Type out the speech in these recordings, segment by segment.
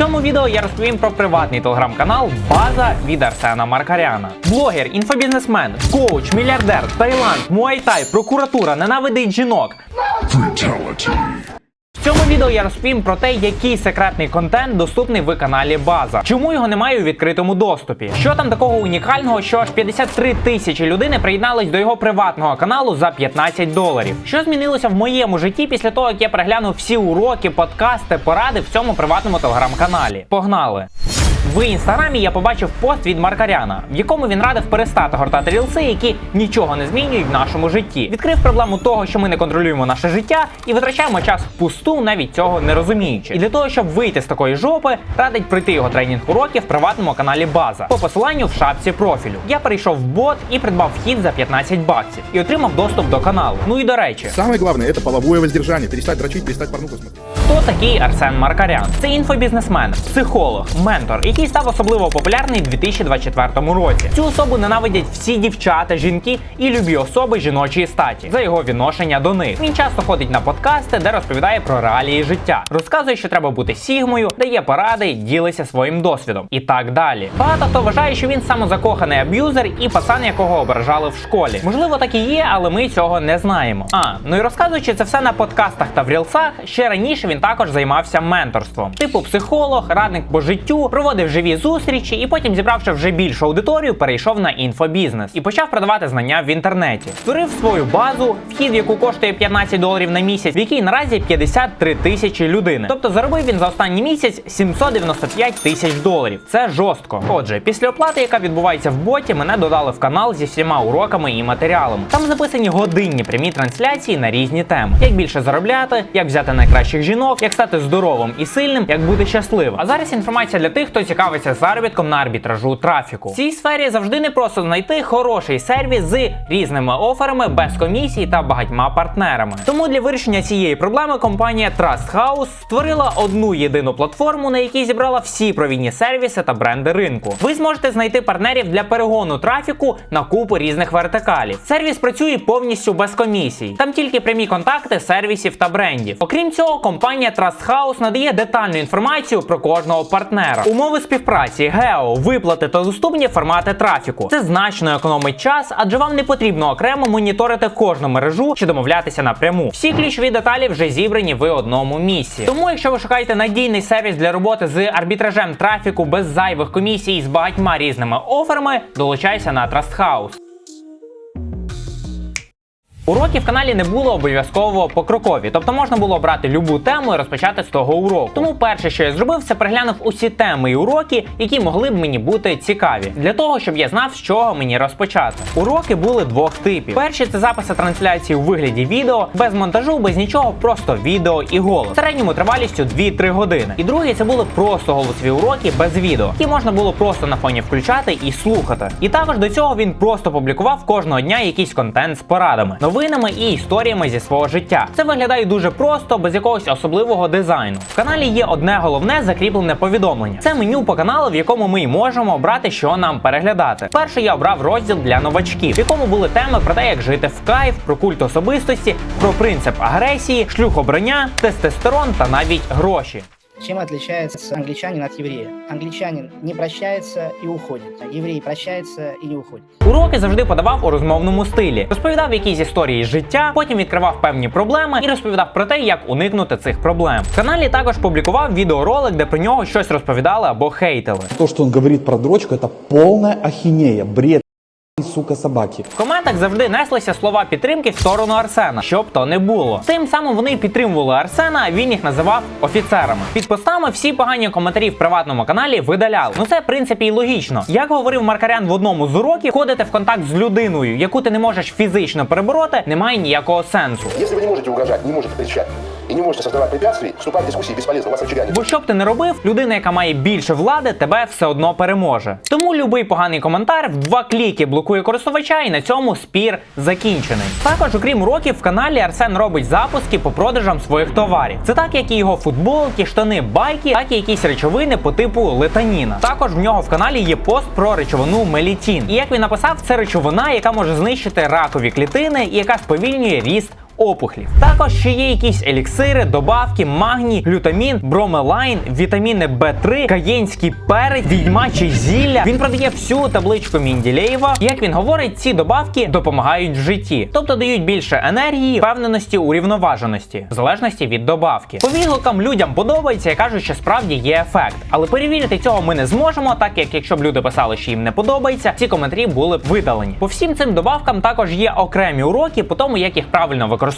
цьому відео я розповім про приватний телеграм-канал База від Арсена Маркаряна. Блогер, інфобізнесмен, коуч, мільярдер, Таїланд, Муайтай, прокуратура, ненавидить жінок. Цьому відео я розповім про те, який секретний контент доступний в каналі База, чому його немає у відкритому доступі. Що там такого унікального, що аж 53 тисячі людини приєднались до його приватного каналу за 15 доларів. Що змінилося в моєму житті після того, як я переглянув всі уроки, подкасти, поради в цьому приватному телеграм-каналі. Погнали! В інстаграмі я побачив пост від Маркаряна, в якому він радив перестати гортати рілси, які нічого не змінюють в нашому житті. Відкрив проблему того, що ми не контролюємо наше життя і витрачаємо час впусту, навіть цього не розуміючи. І для того, щоб вийти з такої жопи, радить пройти його тренінг уроків в приватному каналі База по посиланню в шапці профілю. Я перейшов в бот і придбав вхід за 15 баксів і отримав доступ до каналу. Ну і до речі, Самое главное это половое воздержание. Перестать дрочить, перестать порнуху смотреть. Хто такий Арсен Маркарян? Це інфобізнесмен, психолог, ментор, який став особливо популярний у 2024 році. Цю особу ненавидять всі дівчата, жінки і любі особи жіночої статі за його відношення до них. Він часто ходить на подкасти, де розповідає про реалії життя, розказує, що треба бути сігмою, дає поради, ділиться своїм досвідом і так далі. Багато хто вважає, що він самозакоханий аб'юзер і пацан, якого ображали в школі. Можливо, так і є, але ми цього не знаємо. А ну і розказуючи це все на подкастах та в рілсах, ще раніше він також займався менторством, типу психолог, радник по життю, проводив живі зустрічі і потім, зібравши вже більшу аудиторію, перейшов на інфобізнес і почав продавати знання в інтернеті. Створив свою базу, вхід, в яку коштує 15 доларів на місяць, в якій наразі 53 тисячі людини. Тобто заробив він за останній місяць 795 тисяч доларів. Це жорстко. Отже, після оплати, яка відбувається в боті, мене додали в канал зі всіма уроками і матеріалами. Там записані годинні прямі трансляції на різні теми: як більше заробляти, як взяти найкращих жінок, як стати здоровим і сильним, як бути щасливим. А зараз інформація для тих, хто цікавиться заробітком на арбітражу трафіку. В цій сфері завжди не просто знайти хороший сервіс з різними оферами, без комісій та багатьма партнерами. Тому для вирішення цієї проблеми компанія Trust House створила одну єдину платформу, на якій зібрала всі провідні сервіси та бренди ринку. Ви зможете знайти партнерів для перегону трафіку на купу різних вертикалів. Сервіс працює повністю без комісій. Там тільки прямі контакти сервісів та брендів. Окрім цього, компанія Trust House надає детальну інформацію про кожного партнера. Умови співпраці, гео, виплати та доступні формати трафіку. Це значно економить час, адже вам не потрібно окремо моніторити кожну мережу чи домовлятися напряму. Всі ключові деталі вже зібрані в одному місці. Тому, якщо ви шукаєте надійний сервіс для роботи з арбітражем трафіку без зайвих комісій з багатьма різними оферами, долучайся на Trust House. Уроків в каналі не було обов'язково покрокові, тобто можна було обрати любу тему і розпочати з того уроку. Тому перше, що я зробив, це переглянув усі теми і уроки, які могли б мені бути цікаві, для того, щоб я знав, з чого мені розпочати. Уроки були двох типів: перші це записи трансляції у вигляді відео, без монтажу, без нічого, просто відео і голос. Середньому тривалістю 2-3 години. І другий це були просто голосові уроки без відео, які можна було просто на фоні включати і слухати. І також до цього він просто публікував кожного дня якийсь контент з порадами, новинами і історіями зі свого життя. Це виглядає дуже просто, без якогось особливого дизайну. В каналі є одне головне закріплене повідомлення. Це меню по каналу, в якому ми можемо обрати, що нам переглядати. Перше я обрав розділ для новачків, в якому були теми про те, як жити в кайф, про культ особистості, про принцип агресії, шлюх обрання, тестостерон та навіть гроші. Чем отличается англичанин от еврея? Англичанин не прощается и уходит, а еврей прощается и не уходит. Уроки завжди подавав у розмовному стилі, розповідав якісь історії з життя, потім відкривав певні проблеми і розповідав про те, як уникнути цих проблем. В каналі також публікував відеоролик, де про нього щось розповідали або хейтили. То, что он говорит про дрочку, это полная ахинея, бред, сука, собаки. В коментах завжди неслися слова підтримки в сторону Арсена, щоб то не було. Тим самим вони підтримували Арсена, а він їх називав офіцерами. Під постами всі погані коментарі в приватному каналі видаляли. Ну це в принципі і логічно. Як говорив Маркарян в одному з уроків, ходити в контакт з людиною, яку ти не можеш фізично перебороти, немає ніякого сенсу. Если вы не можете угрожать, не можете кричать и не можете создавать препятствий, вступать в дискуссии бесполезно, у вас рычага Бо що б ти не робив, людина, яка має більше влади, тебе все одно переможе. Тому любий поганий коментар в два кліки блокує користувача, і на цьому спір закінчений. Також, окрім уроків, в каналі Арсен робить запуски по продажам своїх товарів. Це так, як і його футболки, штани, байки, так і якісь речовини по типу летаніна. Також в нього в каналі є пост про речовину мелітін. І як він написав, це речовина, яка може знищити ракові клітини і яка сповільнює ріст опухлів. Також ще є якісь еліксири, добавки, магній, глютамін, бромелайн, вітаміни Б3, каєнський перець, відьмаче зілля. Він продає всю табличку Мінділеєва. Як він говорить, ці добавки допомагають в житті, тобто дають більше енергії, впевненості, урівноваженості, в залежності від добавки. По відгукам людям подобається і кажуть, що справді є ефект. Але перевірити цього ми не зможемо, так як якщо б люди писали, що їм не подобається, ці коментарі були б видалені. По всім цим добавкам також є окремі уроки по тому, як їх правильно використовувати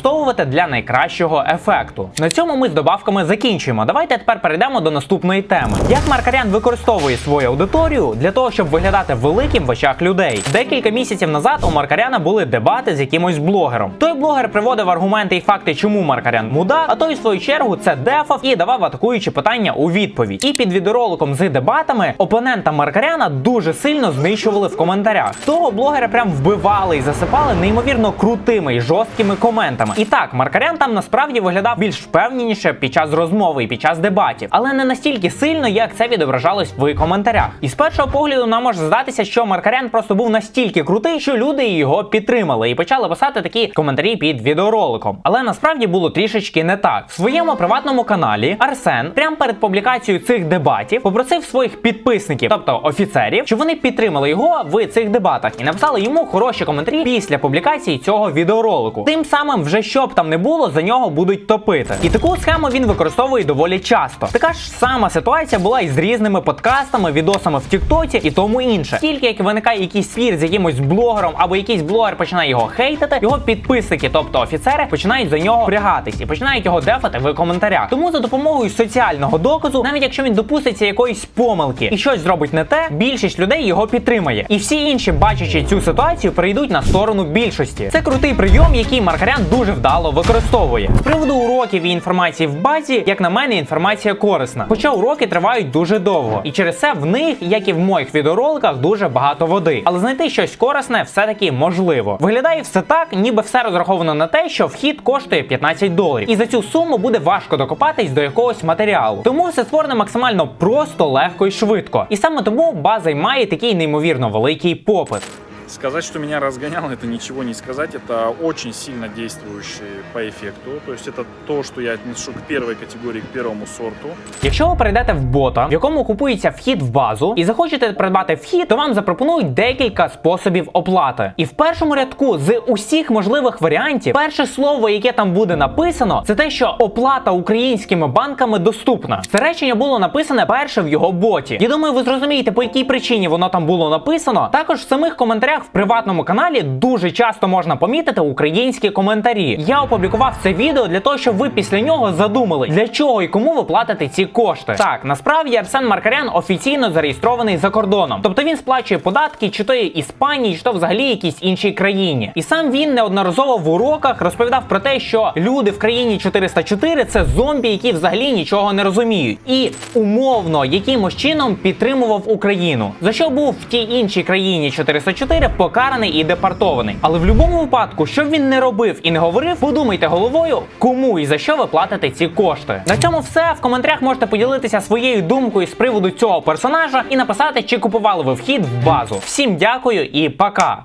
для найкращого ефекту. На цьому ми з добавками закінчуємо. Давайте тепер перейдемо до наступної теми. Як Маркарян використовує свою аудиторію для того, щоб виглядати великим в очах людей. Декілька місяців назад у Маркаряна були дебати з якимось блогером. Той блогер приводив аргументи і факти, чому Маркарян мудак, а той в свою чергу це дефав і давав атакуючі питання у відповідь. І під відеороликом з дебатами опонента Маркаряна дуже сильно знищували в коментарях. Того блогера прям вбивали і засипали неймовірно крутими і жорсткими коментами. І так, Маркарян там насправді виглядав більш впевненіше під час розмови і під час дебатів, але не настільки сильно, як це відображалось в коментарях. І з першого погляду нам може здатися, що Маркарян просто був настільки крутий, що люди його підтримали і почали писати такі коментарі під відеороликом. Але насправді було трішечки не так. В своєму приватному каналі Арсен прямо перед публікацією цих дебатів попросив своїх підписників, тобто офіцерів, щоб вони підтримали його в цих дебатах і написали йому хороші коментарі після публікації цього відеоролику. Тим самим, вже що б там не було, за нього будуть топити. І таку схему він використовує доволі часто. Така ж сама ситуація була і з різними подкастами, відосами в Тіктоці і тому інше. Тільки як виникає якийсь спір з якимось блогером або якийсь блогер починає його хейтити, його підписники, тобто офіцери, починають за нього прягатись і починають його дефати в коментарях. Тому за допомогою соціального доказу, навіть якщо він допуститься якоїсь помилки і щось зробить не те, більшість людей його підтримає. І всі інші, бачачи цю ситуацію, перейдуть на сторону більшості. Це крутий прийом, який Маркарян дуже вдало використовує. З приводу уроків і інформації в базі, як на мене, інформація корисна. Хоча уроки тривають дуже довго, і через це в них, як і в моїх відеороликах, дуже багато води. Але знайти щось корисне все-таки можливо. Виглядає все так, ніби все розраховано на те, що вхід коштує 15 доларів. І за цю суму буде важко докопатись до якогось матеріалу. Тому все створене максимально просто, легко і швидко. І саме тому база й має такий неймовірно великий попит. Сказать, что меня разгоняло, это ничего не сказать. Это очень сильно действующий по эффекту. То есть это то, что я отнесу к первой категории, к первому сорту. Якщо ви перейдете в бота, в якому купується вхід в базу, і захочете придбати вхід, то вам запропонують декілька способів оплати. І в першому рядку з усіх можливих варіантів, перше слово, яке там буде написано, це те, що оплата українськими банками доступна. Це речення було написане перше в його боті. Я думаю, ви зрозумієте, по якій причині воно там було написано. Також в самих коментарях в приватному каналі дуже часто можна помітити українські коментарі. Я опублікував це відео для того, щоб ви після нього задумали, для чого і кому ви платите ці кошти. Так, насправді Арсен Маркарян офіційно зареєстрований за кордоном, тобто він сплачує податки, чи то є Іспанії, чи то взагалі якійсь іншій країні. І сам він неодноразово в уроках розповідав про те, що люди в країні 404 це зомбі, які взагалі нічого не розуміють, і умовно якимось чином підтримував Україну, за що був в тій іншій країні 404 покараний і депортований. Але в будь-якому випадку, що він не робив і не говорив, подумайте головою, кому і за що ви платите ці кошти. На цьому все в коментарях можете поділитися своєю думкою з приводу цього персонажа і написати, чи купували ви вхід в базу. Всім дякую і пока.